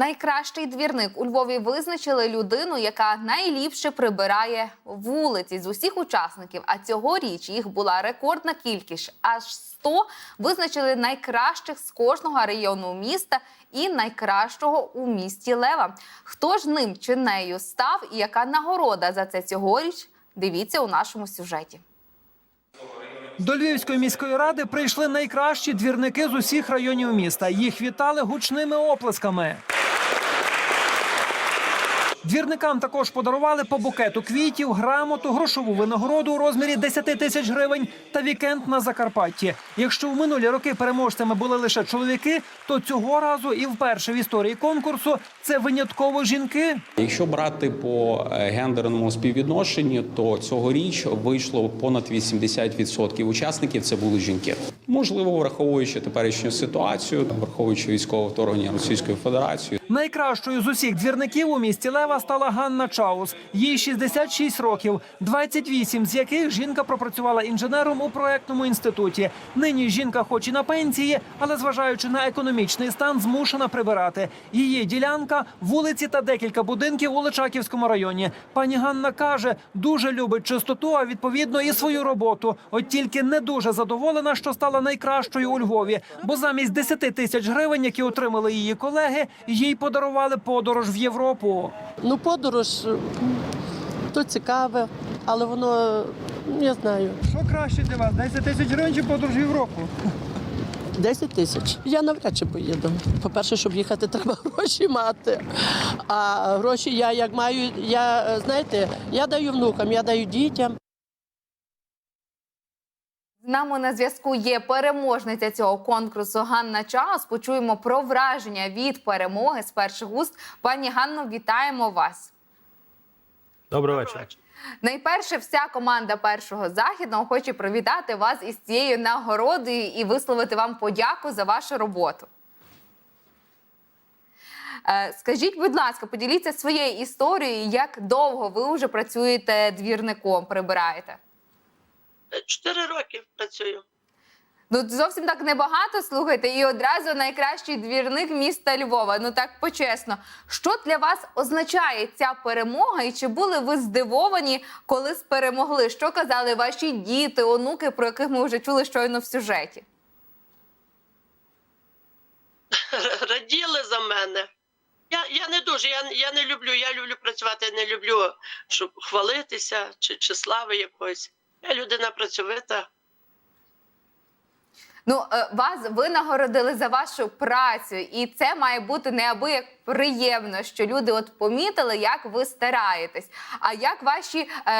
Найкращий двірник у Львові визначили людину, яка найліпше прибирає вулиці з усіх учасників. А цьогоріч їх була рекордна кількість. Аж 100 визначили найкращих з кожного району міста і найкращого у місті Лева. Хто ж ним чи нею став і яка нагорода за це цьогоріч? Дивіться у нашому сюжеті. До Львівської міської ради прийшли найкращі двірники з усіх районів міста. Їх вітали гучними оплесками. Двірникам також подарували по букету квітів, грамоту, грошову винагороду у розмірі 10 тисяч гривень та вікенд на Закарпатті. Якщо в минулі роки переможцями були лише чоловіки, то цього разу і вперше в історії конкурсу це винятково жінки. Якщо брати по е, гендерному співвідношенню, то цьогоріч вийшло понад 80% учасників. Це були жінки. Можливо, враховуючи теперішню ситуацію, враховуючи військове вторгнення Російської Федерації, Найкращою з усіх двірників у місті Лева стала Ганна Чаус. Їй 66 років, 28 з яких жінка пропрацювала інженером у проектному інституті. Нині жінка, хоч і на пенсії, але зважаючи на економічний стан, змушена прибирати. Її ділянка вулиці та декілька будинків у Личаківському районі. Пані Ганна каже, дуже любить чистоту, а відповідно і свою роботу. От тільки не дуже задоволена, що стала найкращою у Львові, бо замість 10 тисяч гривень, які отримали її колеги, їй подарували подорож в Європу. Ну, подорож то цікаве, але воно я знаю, Що краще для вас? 10 тисяч гривень чи подорож в Європу? 10 тисяч. Я навряд чи поїду. По-перше, щоб їхати, треба гроші мати. А гроші я як маю, я е, знаєте, я даю внукам, я даю дітям. З нами на зв'язку є переможниця цього конкурсу Ганна Чаус. Почуємо про враження від перемоги з перших уст. Пані Ганно, вітаємо вас. Добрий вечір. Найперше, вся команда першого західного хоче привітати вас із цією нагородою і висловити вам подяку за вашу роботу. Е, Скажіть, будь ласка, поділіться своєю історією, як довго ви вже працюєте двірником, прибираєте? Чотири роки працюю. Ну зовсім так небагато слухайте, і одразу найкращий двірник міста Львова. Ну так почесно. Що для вас означає ця перемога? І чи були ви здивовані, коли перемогли? Що казали ваші діти, онуки, про яких ми вже чули щойно в сюжеті? раділи за мене. Я, я не дуже, я, я не люблю, я люблю працювати, я не люблю, щоб хвалитися чи, чи слави якоїсь. Я людина працьовита. Ну, е, вас ви нагородили за вашу працю, і це має бути неабияк приємно, що люди от помітили, як ви стараєтесь. А як ваші е,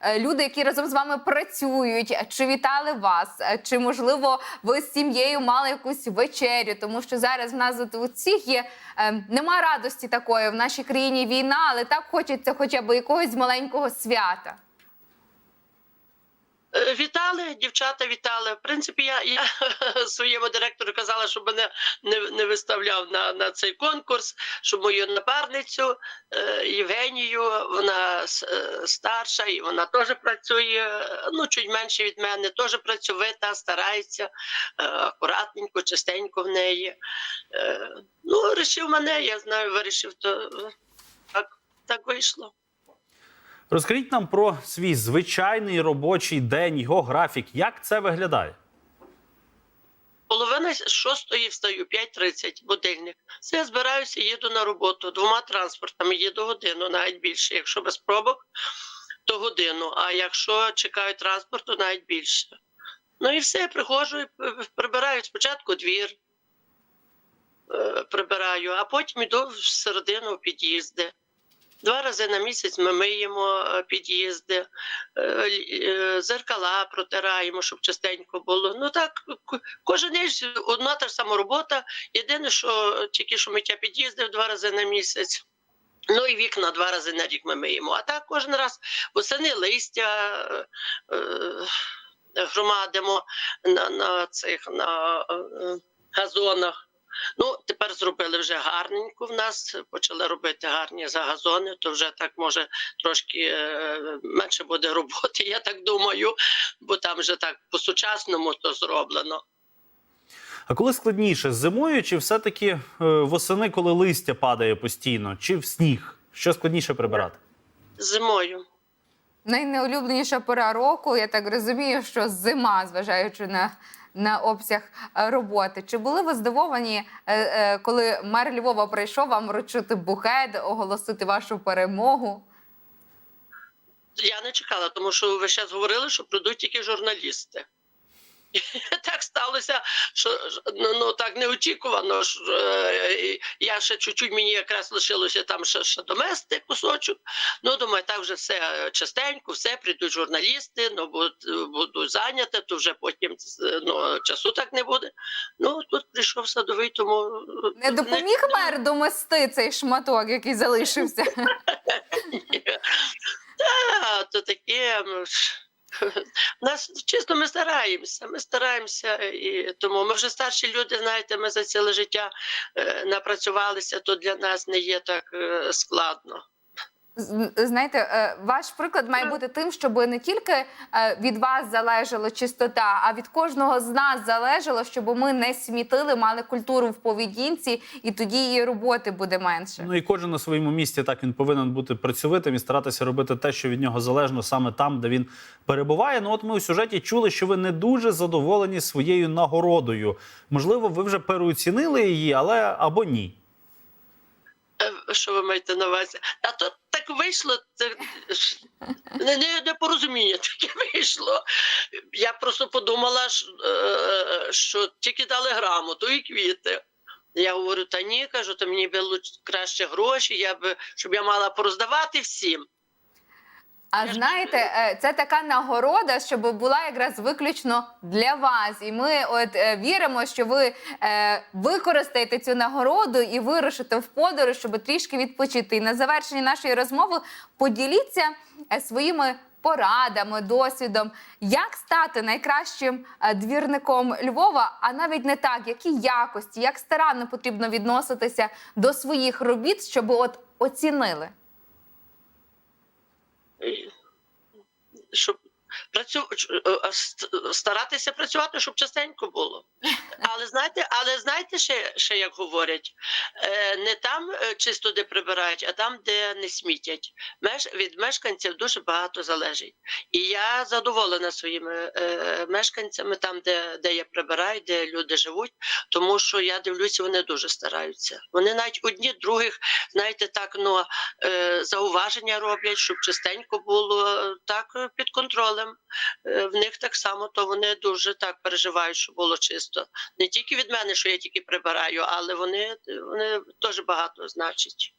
е, люди, які разом з вами працюють, чи вітали вас? Е, Чи можливо ви з сім'єю мали якусь вечерю? Тому що зараз в нас у всіх є е, нема радості такої в нашій країні війна, але так хочеться хоча б якогось маленького свята. Е, Вітали, дівчата вітали. В принципі, я, я своєму директору казала, щоб мене не, не виставляв на, на цей конкурс, щоб мою напарницю е, Євгенію, вона е, старша і вона теж працює, ну чуть менше від мене, теж працьовита, старається, акуратненько, чистенько в неї. Ну, рішив мене, я знаю, вирішив, то так, так вийшло. Розкажіть нам про свій звичайний робочий день, його графік. Як це виглядає? Половина шостої встаю, 5.30, будильник. Все, я збираюся, їду на роботу двома транспортами, їду годину, навіть більше. Якщо без пробок, то годину. А якщо чекаю транспорту, навіть більше. Ну і все, приходжу прибираю спочатку двір, е, прибираю, а потім йду в під'їзди. Два рази на місяць ми миємо е, під'їзди, е, е, зеркала протираємо, щоб чистенько було. Ну так, кожен день одна та ж сама робота. Єдине, що тільки що миття під'їздів два рази на місяць. Ну і вікна два рази на рік ми миємо. А так кожен раз восени листя громадимо на, на цих на газонах. Ну, тепер зробили вже гарненько в нас, почали робити гарні загазони, то вже так може трошки е, менше буде роботи, я так думаю, бо там вже так по-сучасному то зроблено. А коли складніше зимою, чи все-таки е, восени, коли листя падає постійно, чи в сніг? Що складніше прибирати? Зимою. Найнеулюбленіша пора року. Я так розумію, що зима, зважаючи на, на обсяг е, роботи. Чи були ви здивовані, е, е, коли мер Львова прийшов вам вручити букет, оголосити вашу перемогу? Я не чекала, тому що ви зараз говорили, що прийдуть тільки журналісти. І так сталося, що ну, ну так неочікувано. Що, е, я ще чуть-чуть мені якраз лишилося там ще, ще домести кусочок. Ну, думаю, так вже все частенько, все прийдуть журналісти, ну буду, буду зайняти, то вже потім ну, часу так не буде. Ну тут прийшов садовий, тому Не допоміг мер домести цей шматок, який залишився? Та, то таке. Нас чисто ми стараємося. Ми стараємося, і тому ми вже старші люди, знаєте, ми за ціле життя е, напрацювалися, то для нас не є так е, складно. Знаєте, е, ваш приклад має бути тим, щоб не тільки е, від вас залежала чистота, а від кожного з нас залежало, щоб ми не смітили, мали культуру в поведінці, і тоді і роботи буде менше. Ну і кожен на своєму місці так він повинен бути працьовитим і старатися робити те, що від нього залежно саме там, де він перебуває. Ну от ми у сюжеті чули, що ви не дуже задоволені своєю нагородою. Можливо, ви вже переоцінили її, але або ні. Що ви маєте на увазі? А то так вийшло, це не, не, непорозуміння таке вийшло. Я просто подумала, що, е, що тільки дали грамоту і квіти. Я говорю, та ні, кажу, то мені луч- краще гроші, я би, щоб я мала пороздавати всім. А знаєте, е, це така нагорода, щоб була якраз виключно для вас. І ми от е, віримо, що ви е, використаєте цю нагороду і вирушите в подорож, щоб трішки відпочити. І на завершенні нашої розмови поділіться своїми порадами, досвідом, як стати найкращим двірником Львова, а навіть не так, які якості, як старанно потрібно відноситися до своїх робіт, щоб от оцінили. І Щоб працю... е, е, ст- старатися працювати, щоб частенько було. Але знаєте, але знаєте, ще, ще як говорять, Е, не там е, чисто де прибирають, а там, де не смітять. Меж... Від мешканців дуже багато залежить. І я задоволена своїми е, мешканцями, там, де, де я прибираю, де люди живуть, тому що я дивлюся, вони дуже стараються. Вони навіть одні других, знаєте, так ну е, зауваження роблять, щоб чистенько було е, так е, під контролем. Е, В них так само, то вони дуже так переживають, щоб було чисто. Не тільки від мене, що я тільки прибираю, але вони, вони теж багато значать.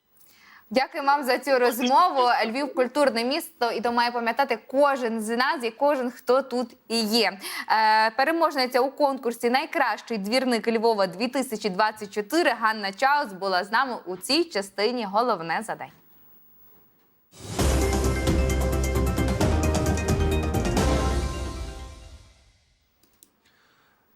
Дякую вам за цю розмову. Львів культурне місто, і то має пам'ятати кожен з нас і кожен, хто тут і є. Е, переможниця у конкурсі Найкращий двірник Львова 2024 Ганна Чаус була з нами у цій частині. Головне за день.